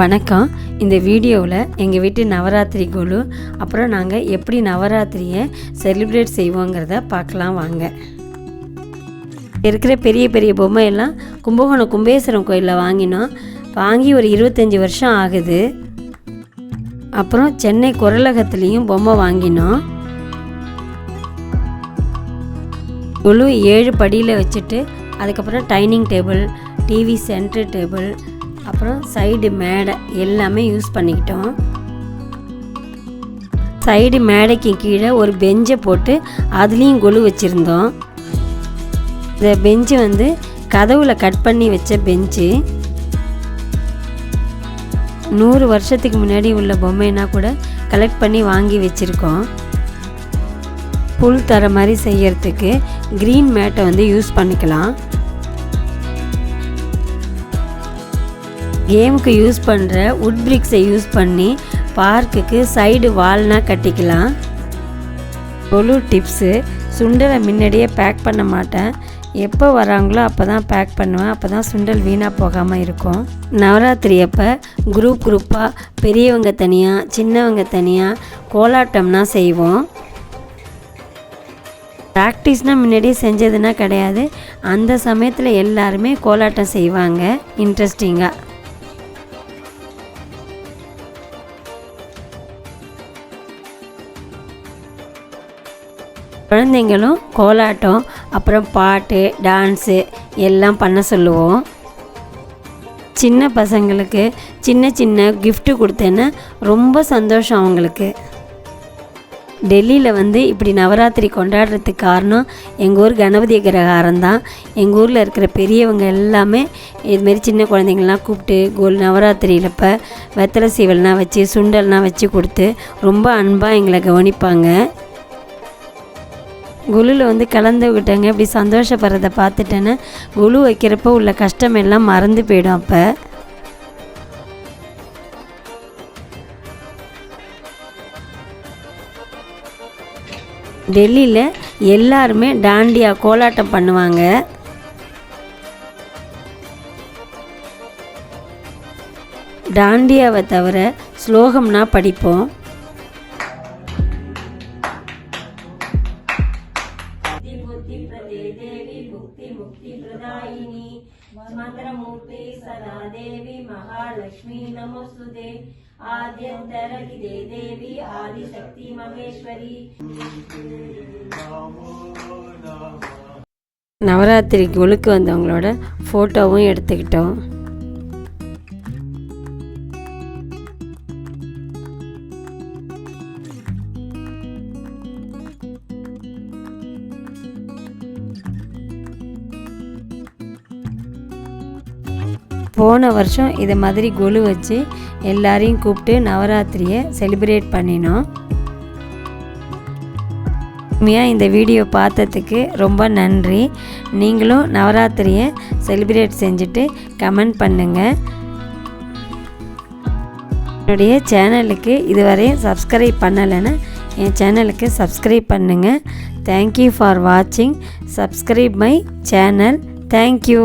வணக்கம். இந்த வீடியோவில் எங்கள் வீட்டு நவராத்திரி குழு அப்புறம் நாங்கள் எப்படி நவராத்திரியை செலிப்ரேட் செய்வோங்கிறத பார்க்கலாம் வாங்க. இருக்கிற பெரிய பெரிய பொம்மையெல்லாம் கும்பகோணம் கும்பேஸ்வரம் கோயிலில் வாங்கினோம். வாங்கி ஒரு இருபத்தஞ்சி வருஷம் ஆகுது. அப்புறம் சென்னை குரலகத்துலேயும் பொம்மை வாங்கினோம். குழு ஏழு படியில் வச்சுட்டு அதுக்கப்புறம் dining table TV centre table அப்புறம் சைடு மேடை எல்லாமே யூஸ் பண்ணிக்கிட்டோம். சைடு மேடைக்கு கீழே ஒரு பெஞ்சை போட்டு அதுலேயும் கொலு வச்சுருந்தோம். இந்த பெஞ்சு வந்து கதவுல கட் பண்ணி வச்ச பெஞ்சு நூறு வருஷத்துக்கு முன்னாடி உள்ள பொம்மைனா கூட கலெக்ட் பண்ணி வாங்கி வச்சுருக்கோம். புல் தர மாதிரி செய்யறதுக்கு க்ரீன் மேட்டை வந்து யூஸ் பண்ணிக்கலாம். கேமுக்கு யூஸ் பண்ணுற உட் பிரிக்ஸை யூஸ் பண்ணி பார்க்குக்கு சைடு வால்னால் கட்டிக்கலாம். கொலு டிப்ஸு சுண்டலை முன்னாடியே பேக் பண்ண மாட்டேன். எப்போ வராங்களோ அப்போ தான் பேக் பண்ணுவேன். அப்போ தான் சுண்டல் வீணாக போகாமல் இருக்கும். நவராத்திரி அப்போ குரூப் குரூப்பாக பெரியவங்க தனியாக சின்னவங்க தனியாக கோலாட்டம்னா செய்வோம். ப்ராக்டிஸ்னால் முன்னாடியே செஞ்சதுன்னா கிடையாது. அந்த சமயத்தில் எல்லாருமே கோலாட்டம் செய்வாங்க. இன்ட்ரெஸ்டிங்காக குழந்தைங்களும் கோலாட்டம் அப்புறம் பாட்டு டான்ஸு எல்லாம் பண்ண சொல்லுவோம். சின்ன பசங்களுக்கு சின்ன சின்ன கிஃப்ட்டு கொடுத்தேன்னா ரொம்ப சந்தோஷம் அவங்களுக்கு. டெல்லியில் வந்து இப்படி நவராத்திரி கொண்டாடுறதுக்கு காரணம் எங்கள் ஊர் கணபதி கிரகாரம் தான். எங்கள் ஊரில் இருக்கிற பெரியவங்க எல்லாமே இதுமாரி சின்ன குழந்தைங்கள்லாம் கூப்பிட்டு கோல் நவராத்திரியில் இப்போ வெத்தலை சீவல்னால் வச்சு சுண்டல்னால் வச்சு கொடுத்து ரொம்ப அன்பாக எங்களை கவனிப்பாங்க. குழுவில் வந்து கலந்துக்கிட்டேங்க இப்படி சந்தோஷப்படுறத பார்த்துட்டேன்னு குழு வைக்கிறப்போ உள்ள கஷ்டம் எல்லாம் மறந்து போயிடும் அப்போ. டெல்லியில் எல்லாருமே டாண்டியா கோலாட்டம் பண்ணுவாங்க. டாண்டியாவை தவிர ஸ்லோகம்னா படிப்போம். मन्त्रमूर्ति सदा देवी महालक्ष्मी नमोस्तुते आद्यन्तरहिते देवी आदिशक्ति महेश्वरी நவராத்திரிக்கு முழுக்க வந்தவங்களோட ஃபோட்டோவும் எடுத்துக்கிட்டோம் போன வருஷம் இதை மாதிரி கொலு வச்சு எல்லாரையும் கூப்பிட்டு நவராத்திரியை செலிப்ரேட் பண்ணினோம். உண்மையாக இந்த வீடியோ பார்த்ததுக்கு ரொம்ப நன்றி. நீங்களும் நவராத்திரியை செலிப்ரேட் செஞ்சுட்டு கமெண்ட் பண்ணுங்கள் என்னுடைய சேனலுக்கு இதுவரை சப்ஸ்கிரைப் பண்ணலைன்னா என் சேனலுக்கு சப்ஸ்கிரைப் பண்ணுங்கள் தேங்க்யூ ஃபார் வாட்சிங் subscribe my channel thank you